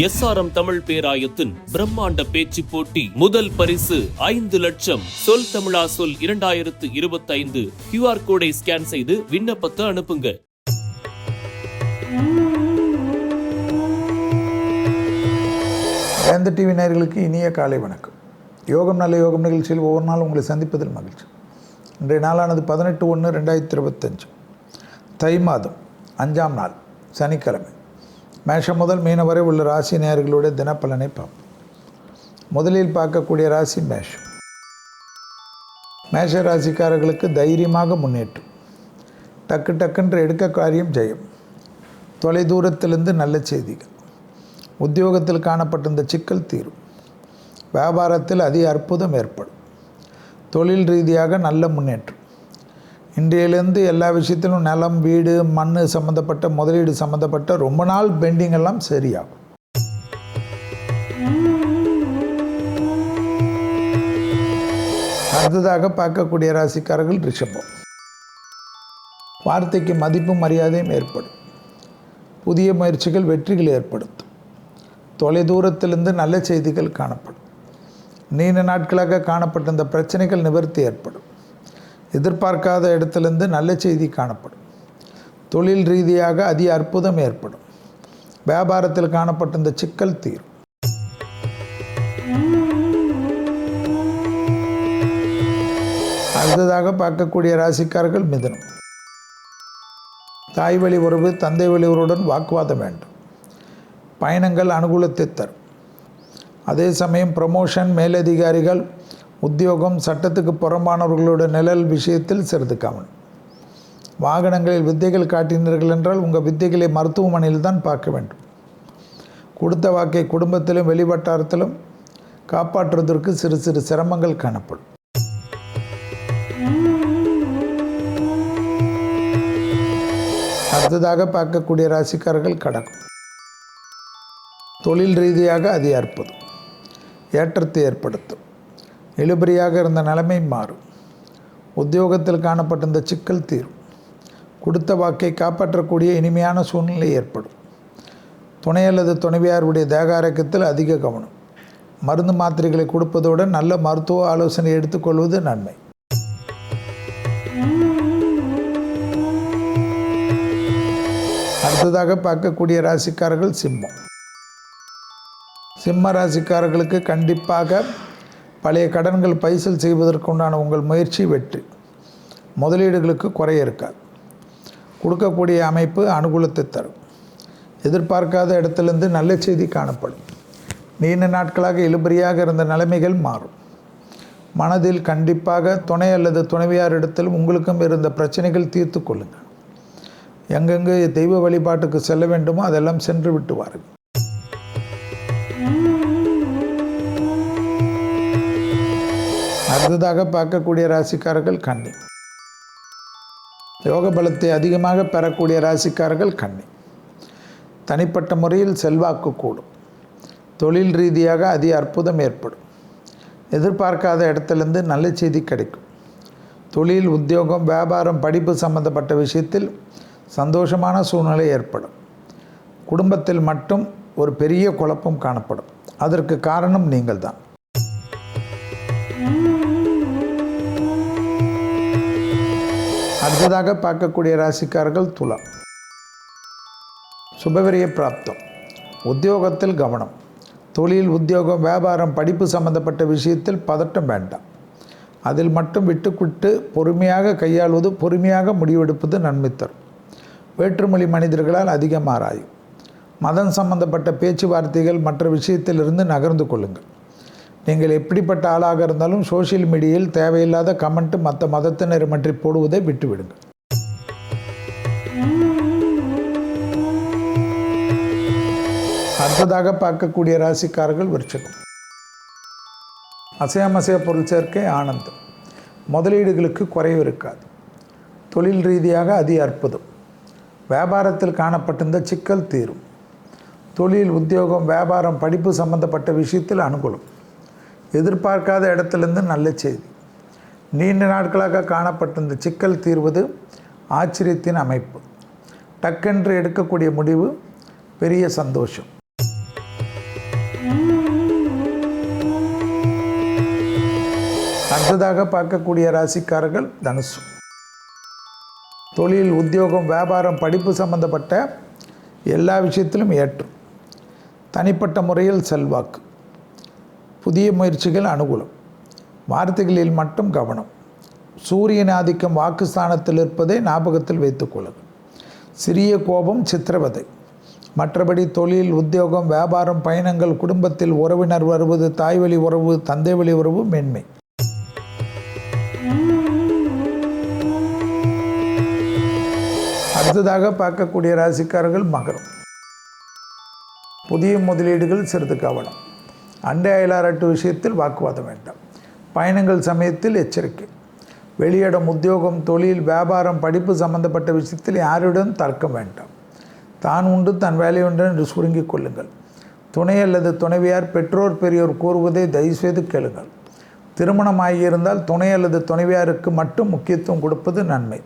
SRM Tamil பேராயத்தின் பிரம்மாண்ட பேச்சு போட்டி முதல் பரிசு ஐந்து லட்சம். சொல் தமிழா சொல் இரண்டாயிரத்து இருபத்தைந்து. கியூஆர் கோடை ஸ்கேன் செய்து விண்ணப்பத்தை அனுப்புங்க வேந்த டிவி நேர்களுக்கு இனிய காலை வணக்கம். யோகம் நல்ல யோகம் நிகழ்ச்சியில் ஒவ்வொரு நாளும் உங்களை சந்திப்பதில் மகிழ்ச்சி. இன்றைய நாளானது பதினெட்டு ஒன்று ரெண்டாயிரத்தி இருபத்தஞ்சு. தை மாதம் அஞ்சாம் நாள் சனிக்கிழமை. மேஷம் முதல் மீன வரை உள்ள ராசி நேர்களுடைய தினப்பலனை பார்ப்போம். முதலில் பார்க்கக்கூடிய ராசி மேஷம். மேஷ ராசிக்காரர்களுக்கு தைரியமாக முன்னேற்றம். டக்கு டக்குன்ற எடுக்க காரியம் ஜெயம். தொலைதூரத்திலிருந்து நல்ல செய்திகள். உத்தியோகத்தில் காணப்பட்டிருந்த சிக்கல் தீரும். வியாபாரத்தில் அதி அற்புதம் ஏற்படும். தொழில் ரீதியாக நல்ல முன்னேற்றம். இன்றையிலேருந்து எல்லா விஷயத்திலும் நிலம் வீடு மண் சம்மந்தப்பட்ட முதலீடு சம்மந்தப்பட்ட ரொம்ப நாள் பெண்டிங் எல்லாம் சரியாகும். அடுத்ததாக பார்க்கக்கூடிய ராசிக்காரர்கள் ரிஷபம். வார்த்தைக்கு மதிப்பும் மரியாதையும் ஏற்படும். புதிய முயற்சிகள் வெற்றிகள் ஏற்படுத்தும். தொலைதூரத்திலிருந்து நல்ல செய்திகள் காணப்படும். நீண்ட நாட்களாக காணப்பட்ட இந்த பிரச்சனைகள் நிவர்த்தி ஏற்படும். எதிர்பார்க்காத இடத்திலிருந்து நல்ல செய்தி காணப்படும். தொழில் ரீதியாக அதி அற்புதம் ஏற்படும். வியாபாரத்தில் காணப்பட்ட இந்த சிக்கல் தீரும். அடுத்ததாக பார்க்கக்கூடிய ராசிக்காரர்கள் மிதனம். தாய் வழி உறவு தந்தை வழி உறவுடன் வாக்குவாதம் வேண்டும். பயணங்கள் அனுகூலத்தை தரும். அதே சமயம் ப்ரமோஷன் மேலதிகாரிகள் உத்தியோகம் சட்டத்துக்கு புறம்பானவர்களோட நிழல் விஷயத்தில் சிறிது கவனம். வாகனங்களில் வித்தைகள் காட்டினீர்கள் என்றால் உங்கள் வித்தைகளை மருத்துவமனையில் தான் பார்க்க வேண்டும். கொடுத்த வாக்கை குடும்பத்திலும் வெளிவட்டாரத்திலும் காப்பாற்றுவதற்கு சிறு சிறு சிரமங்கள் காணப்படும். அடுத்ததாக பார்க்கக்கூடிய ராசிக்காரர்கள் கடகம். தொழில் ரீதியாக அது அற்புதம் ஏற்றத்தை ஏற்படுத்தும். இழுபறியாக இருந்த நிலைமை மாறும். உத்தியோகத்தில் காணப்பட்டிருந்த சிக்கல் தீரும். கொடுத்த வாக்கை காப்பாற்றக்கூடிய இனிமையான சூழ்நிலை ஏற்படும். துணை அல்லது துணைவியாருடைய தேகாரக்கத்தில் அதிக கவனம். மருந்து மாத்திரைகளை கொடுப்பதுடன் நல்ல மருத்துவ ஆலோசனை எடுத்துக்கொள்வது நன்மை. அடுத்ததாக பார்க்கக்கூடிய ராசிக்காரர்கள் சிம்மம். சிம்ம ராசிக்காரர்களுக்கு கண்டிப்பாக பழைய கடன்கள் பைசல் செய்வதற்குண்டான உங்கள் முயற்சி வெற்றி. முதலீடுகளுக்கு குறை இருக்காது. கொடுக்கக்கூடிய அமைப்பு அனுகூலத்தை தரும். எதிர்பார்க்காத இடத்திலிருந்து நல்ல செய்தி காணப்படும். நீண்ட நாட்களாக இழுபறியாக இருந்த நிலைமைகள் மாறும். மனதில் கண்டிப்பாக துணை அல்லது துணைவியார் இடத்தில் உங்களுக்கும் இருந்த பிரச்சனைகள் தீர்த்து கொள்ளுங்கள். எங்கெங்கே தெய்வ வழிபாட்டுக்கு செல்ல வேண்டுமோ அதெல்லாம் சென்று விட்டு வாருங்கள். அடுத்ததாக பார்க்கக்கூடிய ராசிக்காரர்கள் கன்னி. யோக பலத்தை அதிகமாக பெறக்கூடிய ராசிக்காரர்கள் கன்னி. தனிப்பட்ட முறையில் செல்வாக்கு கூடும். தொழில் ரீதியாக அதி அற்புதம் ஏற்படும். எதிர்பார்க்காத இடத்துலேருந்து நல்ல செய்தி கிடைக்கும். தொழில் உத்தியோகம் வியாபாரம் படிப்பு சம்பந்தப்பட்ட விஷயத்தில் சந்தோஷமான சூழ்நிலை ஏற்படும். குடும்பத்தில் மட்டும் ஒரு பெரிய குழப்பம் காணப்படும். அதற்கு காரணம் நீங்கள் தான் அடுத்ததாக பார்க்கக்கூடிய ராசிக்காரர்கள் துலாம். சுபவிரிய பிராப்தம். உத்தியோகத்தில் கவனம். தொழில் உத்தியோகம் வியாபாரம் படிப்பு சம்பந்தப்பட்ட விஷயத்தில் பதட்டம் வேண்டாம். அதில் மட்டும் விட்டுக்குட்டு பொறுமையாக கையாள்வது பொறுமையாக முடிவெடுப்பது நன்மை தரும். வேற்றுமொழி மனிதர்களால் அதிகம் ஆராயும். மதம் சம்பந்தப்பட்ட பேச்சுவார்த்தைகள் மற்ற விஷயத்திலிருந்து நகர்ந்து கொள்ளுங்கள். நீங்கள் எப்படிப்பட்ட ஆளாக இருந்தாலும் சோஷியல் மீடியாவில் தேவையில்லாத கமெண்ட் மற்ற மதத்தினர் பற்றி போடுவதை விட்டுவிடுங்கள். அடுத்ததாக பார்க்கக்கூடிய ராசிக்காரர்கள் விருச்சகம். அசையாமசைய பொருள் சேர்க்கை ஆனந்தம். முதலீடுகளுக்கு குறைவு இருக்காது. தொழில் ரீதியாக அதி அற்புதம். வியாபாரத்தில் காணப்பட்டிருந்த சிக்கல் தீரும். தொழில் உத்தியோகம் வியாபாரம் படிப்பு சம்பந்தப்பட்ட விஷயத்தில் அனுகூலம். எதிர்பார்க்காத இடத்துலேருந்து நல்ல செய்தி. நீண்ட நாட்களாக காணப்பட்டிருந்த சிக்கல் தீர்வது ஆச்சரியத்தின் அமைப்பு. டக்கென்று எடுக்கக்கூடிய முடிவு பெரிய சந்தோஷம். அடுத்ததாக பார்க்கக்கூடிய ராசிக்காரர்கள் தனுசு. தொழில் உத்தியோகம் வியாபாரம் படிப்பு சம்பந்தப்பட்ட எல்லா விஷயத்திலும் ஏற்றும் தனிப்பட்ட முறையில் செல்வாக்கு. புதிய முயற்சிகள் அனுகூலம். வார்த்தைகளில் மட்டும் கவனம். சூரியன் ஆதிக்கம் வாக்குஸ்தானத்தில் இருப்பதை ஞாபகத்தில் வைத்துக்கொள்ளுங்கள் சிறிய கோபம் சித்திரவதை. மற்றபடி தொழில் உத்தியோகம் வியாபாரம் பயணங்கள் குடும்பத்தில் உறவினர் வருவது தாய்வழி உறவு தந்தை வழி உறவு மேன்மை. அடுத்ததாக பார்க்கக்கூடிய ராசிக்காரர்கள் மகரம். புதிய முதலீடுகள் சிறிது கவனம். அண்டை அயலாரட்டு விஷயத்தில் வாக்குவாதம் வேண்டாம். பயணங்கள் சமயத்தில் எச்சரிக்கை. வெளியிடம் உத்தியோகம் தொழில் வியாபாரம் படிப்பு சம்பந்தப்பட்ட விஷயத்தில் யாருடன் தர்க்கம் வேண்டாம். தான் உண்டு தன் வேலை உண்டு என்று சுருங்கிக் கொள்ளுங்கள். துணை அல்லது துணைவியார் பெற்றோர் பெரியோர் கூறுவதை தயவுசெய்து கேளுங்கள். திருமணம் ஆகியிருந்தால் துணை அல்லது துணைவியாருக்கு மட்டும் முக்கியத்துவம் கொடுப்பது நன்மை.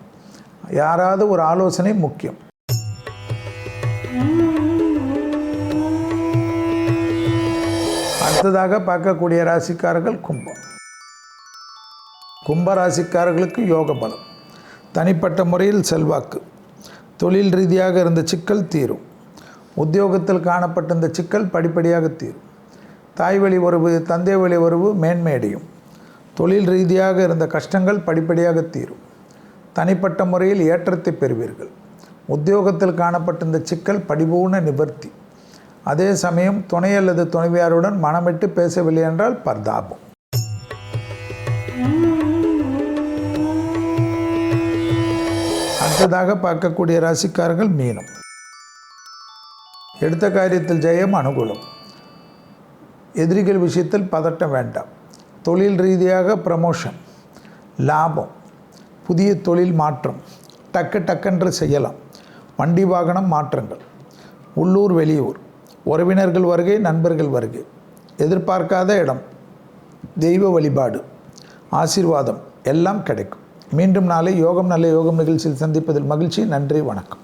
யாராவது ஒரு ஆலோசனை முக்கியம். அடுத்ததாக பார்க்கக்கூடிய ராசிக்காரர்கள் கும்பம். கும்ப ராசிக்காரர்களுக்கு யோக பலம். தனிப்பட்ட முறையில் செல்வாக்கு. தொழில் ரீதியாக இருந்த சிக்கல் தீரும். உத்தியோகத்தில் காணப்பட்ட இந்த சிக்கல் படிப்படியாக தீரும். தாய் வழி உறவு தந்தை வழி உறவு மேன்மையடையும் தொழில் ரீதியாக இருந்த கஷ்டங்கள் படிப்படியாக தீரும். தனிப்பட்ட முறையில் ஏற்றத்தை பெறுவீர்கள். உத்தியோகத்தில் காணப்பட்ட இந்த சிக்கல் படிபூர்ண நிவர்த்தி. அதே சமயம் துணை அல்லது துணைவியாருடன் மனமிட்டு பேசவில்லை என்றால் பர்தாபம். அடுத்ததாக பார்க்கக்கூடிய ராசிக்காரர்கள் மீனம். எடுத்த காரியத்தில் ஜெயம் அனுகூலம். எதிரிகள் விஷயத்தில் பதட்டம் வேண்டாம். தொழில் ரீதியாக ப்ரமோஷன் லாபம். புதிய தொழில் மாற்றம். டக்கு டக்கென்று செய்யலாம். வண்டி வாகனம் மாற்றங்கள். உள்ளூர் வெளியூர். உறவினர்கள் வருகை நண்பர்கள் வருகை. எதிர்பார்க்காத இடம். தெய்வ வழிபாடு. ஆசீர்வாதம். எல்லாம் கிடைக்கும். மீண்டும் நாளை யோகம் நல்ல யோகம் நிகழ்ச்சியில் சந்திப்பதில் மகிழ்ச்சி. நன்றி வணக்கம்.